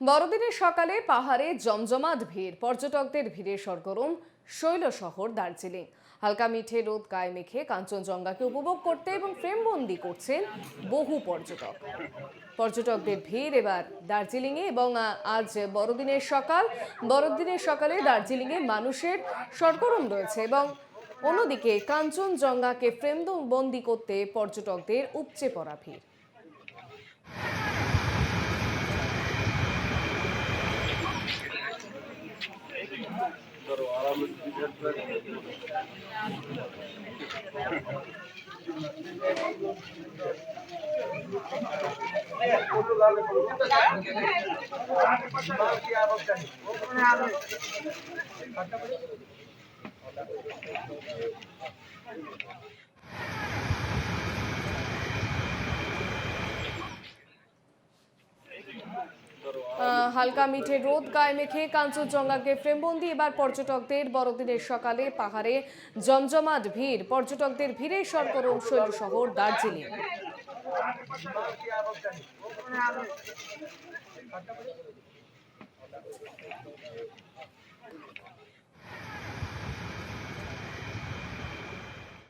বড়দিনের সকালে পাহাড়ে জমজমাট ভিড়, পর্যটকদের ভিড়ে সরগরম, শৈল শহর দার্জিলিং। হালকা মিঠে রোদ গায়ে মেখে কাঞ্চনজঙ্ঘাকে উপভোগ করতে এবং ফ্রেমবন্দি করছেন বহু পর্যটক। পর্যটকদের ভিড় এবার দার্জিলিংয়ে এবং আজ বড়দিনের সকাল, বড়দিনের সকালে দার্জিলিংয়ে মানুষের সরগরম রয়েছে এবং অন্যদিকে কাঞ্চনজঙ্ঘাকে ফ্রেমবন্দি করতে পর্যটকদের উপচে পড়া ভিড়। আহ, হালকা মিঠে রোদ গায়ে মেখে কাঞ্চনজঙ্ঘাকে ফ্রেমবন্দি। এবার পর্যটকদের বড়দিনের সকালে পাহাড়ে জমজমাট ভিড়। পর্যটকদের ভিড়ে সরগরম শৈল শহর দার্জিলিং।